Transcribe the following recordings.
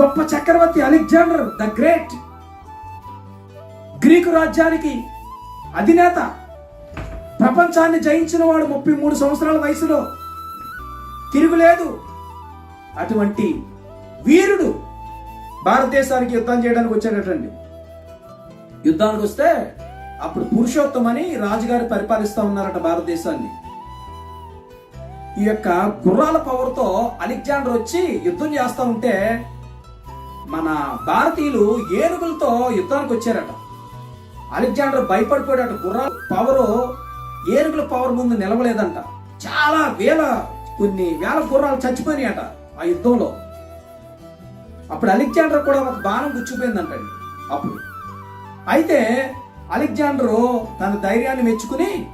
గొప్ప చక్రవర్తి Alexander the great. Greek రాజ్యానికి అధినేత. ప్రపంచాన్ని జయించిన వాడు ముప్పై మూడు సంవత్సరాల వయసులో. తిరుగులేదు. అటువంటి వీరుడు భారతదేశానికి యుద్ధం చేయడానికి వచ్చాడటండి. యుద్ధానికి వస్తే అప్పుడు పురుషోత్తం అని రాజుగారు పరిపాలిస్తా ఉన్నారట భారతదేశాన్ని. ఈ యొక్క గుర్రాల పవర్తో అలెగ్జాండర్ వచ్చి యుద్ధం చేస్తూ ఉంటే మన భారతీయులు ఏనుగులతో యుద్ధానికి వచ్చారట. అలెగ్జాండర్ భయపడిపోయాడట. గుర్రాల పవర్ ఏనుగుల పవర్ ముందు నిలవలేదంట. చాలా వేల కొన్ని వేల గుర్రాలు చచ్చిపోయినాయట ఆ యుద్ధంలో. అప్పుడు అలెగ్జాండర్ కూడా ఒక బాణం గుచ్చిపోయిందంట అప్పుడు. అయితే అలెగ్జాండరు తన ధైర్యాన్ని మెచ్చుకుని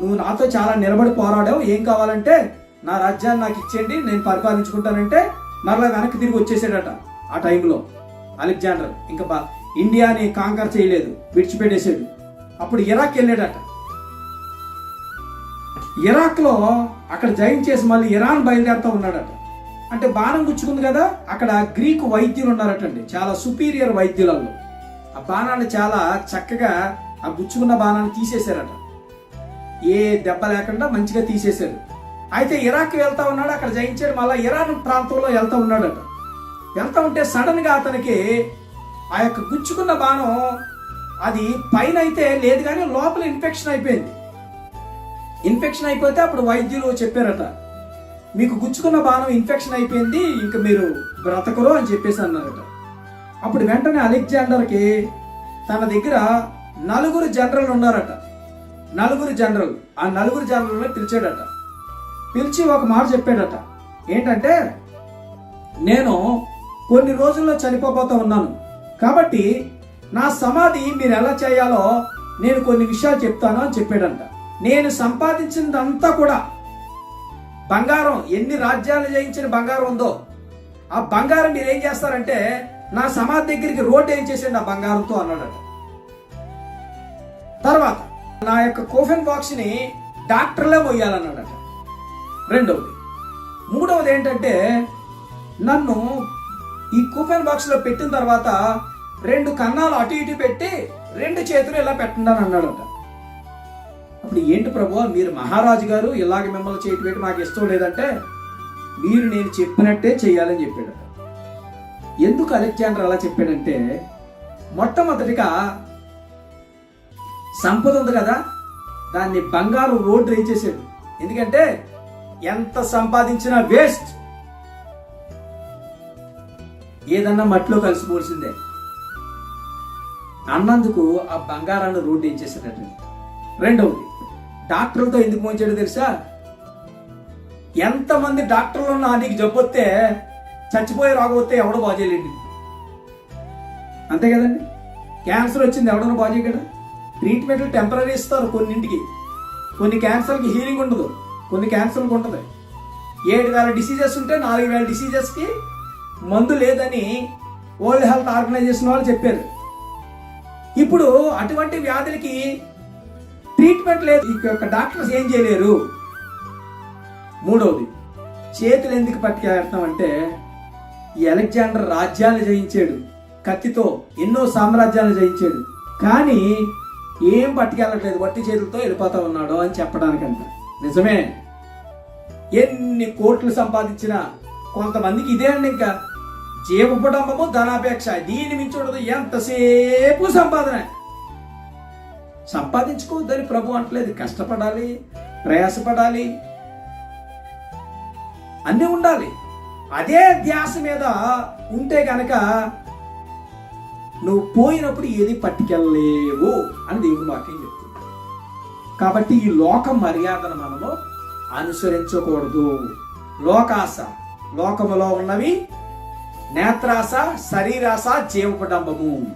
నువ్వు నాతో చాలా నిలబడి పోరాడావు. ఏం కావాలంటే నా రాజ్యాన్ని నాకు ఇచ్చేయండి. నేను పరిపాలించుకుంటానంటే మరలా వెనక్కి తిరిగి వచ్చేసాడట. ఆ టైంలో అలెగ్జాండర్ ఇంకా బా ఇండియాని కాంకర్ చేయలేదు విడిచిపెట్టేసాడు అప్పుడు ఇరాక్ వెళ్ళాడట. ఇరాక్లో అక్కడ జయించేసి మళ్ళీ ఇరాన్ బయలుదేరుతూ ఉన్నాడట. అంటే బాణం గుచ్చుకుంది కదా అక్కడ గ్రీకు వైద్యులు ఉన్నారటండి చాలా సుపీరియర్ వైద్యులలో ఆ బాణాన్ని చాలా చక్కగా ఆ గుచ్చుకున్న బాణాన్ని తీసేశారట. ఏ దెబ్బ లేకుండా మంచిగా తీసేశారు అయితే ఇరాక్ వెళ్తా ఉన్నాడు అక్కడ జయించాడు మళ్ళీ ఇరాన్ ప్రాంతంలో వెళ్తా ఉన్నాడట. ఎంత ఉంటే సడన్గా అతనికి ఆ యొక్క గుచ్చుకున్న బాణం అది పైన అయితే లేదు కానీ లోపల ఇన్ఫెక్షన్ అయిపోయింది. ఇన్ఫెక్షన్ అయిపోతే అప్పుడు వైద్యులు చెప్పారట మీకు గుచ్చుకున్న బాణం ఇన్ఫెక్షన్ అయిపోయింది ఇంక మీరు బ్రతకరు అని చెప్పేసి అన్నారట. అప్పుడు వెంటనే అలెగ్జాండర్కి తన దగ్గర నలుగురు జనరల్ ఉన్నారట. నలుగురు జనరల్ ఆ నలుగురు జనరల్ని పిలిచాడట. పిలిచి ఒక మాట చెప్పాడట. ఏంటంటే నేను కొన్ని రోజుల్లో చనిపోబోతూ ఉన్నాను. కాబట్టి నా సమాధి మీరు ఎలా చేయాలో నేను కొన్ని విషయాలు చెప్తాను అని చెప్పాడంట. నేను సంపాదించినదంతా కూడా బంగారం ఎన్ని రాజ్యాలు జయించిన బంగారం ఉందో. ఆ బంగారం మీరు ఏం చేస్తారంటే నా సమాధి దగ్గరికి రోడ్డు ఏం చేసేయండి ఆ బంగారంతో అన్నాడట. తర్వాత నా యొక్క కోఫెన్ బాక్స్ని డాక్టర్లే మొయ్యాలన్నాడట రెండవది. మూడవది ఏంటంటే నన్ను ఈ కూపన్ బాక్స్లో పెట్టిన తర్వాత రెండు కన్నాలు అటు ఇటు పెట్టి రెండు చేతులు ఇలా పెట్టండి అని అన్నాడట. అప్పుడు ఏంటి ప్రభు మీరు మహారాజు గారు ఇలాగ మిమ్మల్ని చేతి పెట్టి మాకు ఇష్టం లేదంటే మీరు నేను చెప్పినట్టే చేయాలని చెప్పాడట. ఎందుకు అలెగ్జాండర్ అలా చెప్పాడంటే మొట్టమొదటిగా సంపద ఉంది కదా దాన్ని బంగారు రోడ్డు వేయించేసాడు ఎందుకంటే ఎంత సంపాదించినా వేస్ట్ ఏదన్నా మట్టిలో కలిసిపోల్సిందే అన్నందుకు ఆ బంగారాన్ని రోడ్డు ఇచ్చేసినట్టు రెండవది డాక్టర్లతో ఎందుకు పోంచాడు తెలుసా? ఎంతమంది డాక్టర్లు ఉన్నా నీకు జబ్బొస్తే చచ్చిపోయి రాకపోతే ఎవడో బాగు చేయలేండి అంతే కదండి? క్యాన్సర్ వచ్చింది ఎవడన్నా బాగు ట్రీట్మెంట్లు టెంపరీ ఇస్తారు కొన్నింటికి. కొన్ని క్యాన్సర్కి హీలింగ్ ఉండదు. కొన్ని క్యాన్సర్కి ఉంటుంది ఏడు వేల డిసీజెస్ ఉంటే నాలుగు వేల డిసీజెస్కి మందు లేదని వరల్డ్ హెల్త్ ఆర్గనైజేషన్ వాళ్ళు చెప్పారు. ఇప్పుడు అటువంటి వ్యాధులకి ట్రీట్మెంట్ లేదు. ఈ యొక్క డాక్టర్స్ ఏం చేయలేరు. మూడవది చేతులు ఎందుకు పట్టుకెళ్తామంటే అంటే అలెగ్జాండర్ రాజ్యాలు జయించాడు. కత్తితో ఎన్నో సామ్రాజ్యాలు జయించాడు. కానీ ఏం పట్టుకెళ్ళట్లేదు. వట్టి చేతులతో వెళ్ళిపోతా ఉన్నాడు అని చెప్పడానికంట. నిజమే. ఎన్ని కోట్లు సంపాదించినా కొంతమందికి ఇదే అండి ఇంకా. జీవపుడంబము ధనాపేక్ష. దీని మించి ఉండదు ఎంతసేపు సంపాదన? సంపాదించుకోవద్దని ప్రభు అంటలేదు. కష్టపడాలి ప్రయాసపడాలి అన్నీ ఉండాలి. అదే ధ్యాస మీద ఉంటే కనుక నువ్వు పోయినప్పుడు ఏది పట్టుకెళ్ళలేవు అని దేవుడు వాక్యం చెప్తుంది. కాబట్టి ఈ లోక మర్యాదను మనము అనుసరించకూడదు. లోకాశ లోకములో ఉన్నవి నేత్రాస శరీరాస జీవపడంబము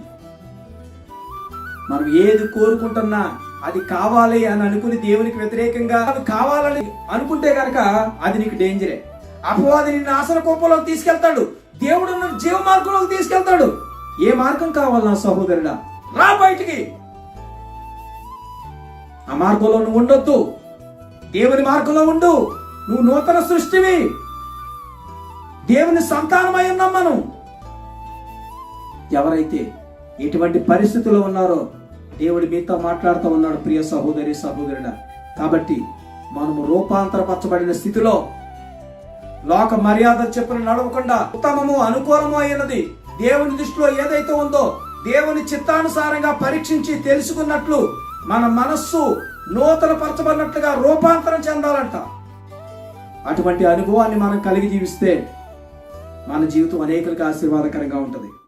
మనం ఏది కోరుకుంటున్నా అది కావాలి అని అనుకుని దేవునికి వ్యతిరేకంగా అవి కావాలని అనుకుంటే కనుక అది నీకు డేంజరే అపవాది నిన్ను ఆసన కోపంలోకి తీసుకెళ్తాడు. దేవుడు నిన్ను జీవ మార్గంలోకి తీసుకెళ్తాడు. ఏ మార్గం కావాలి నా సహోదరుడా? రా బయటికి. ఆ మార్గంలో నువ్వు ఉండొద్దు. దేవుని మార్గంలో ఉండు. నువ్వు నూతన సృష్టివి. దేవుని సంతానమై ఉన్నాం మనం. ఎవరైతే ఎటువంటి పరిస్థితుల్లో ఉన్నారో దేవుడు మీతో మాట్లాడుతూ ఉన్నాడు ప్రియ సహోదరి సహోదరుడ. కాబట్టి మనము రూపాంతరపరచబడిన స్థితిలో లోక మర్యాద చెప్పిన నడవకుండా ఉత్తమము అనుకూలము అయినది దేవుని దృష్టిలో ఏదైతే ఉందో దేవుని చిత్తానుసారంగా పరీక్షించి తెలుసుకున్నట్లు మన మనస్సు నూతన పరచబడినట్లుగా రూపాంతరం చెందాలంట. అటువంటి అనుభవాన్ని మనం కలిగి జీవిస్తే మన జీవితం అనేకులకు ఆశీర్వాదకరంగా ఉంటుంది.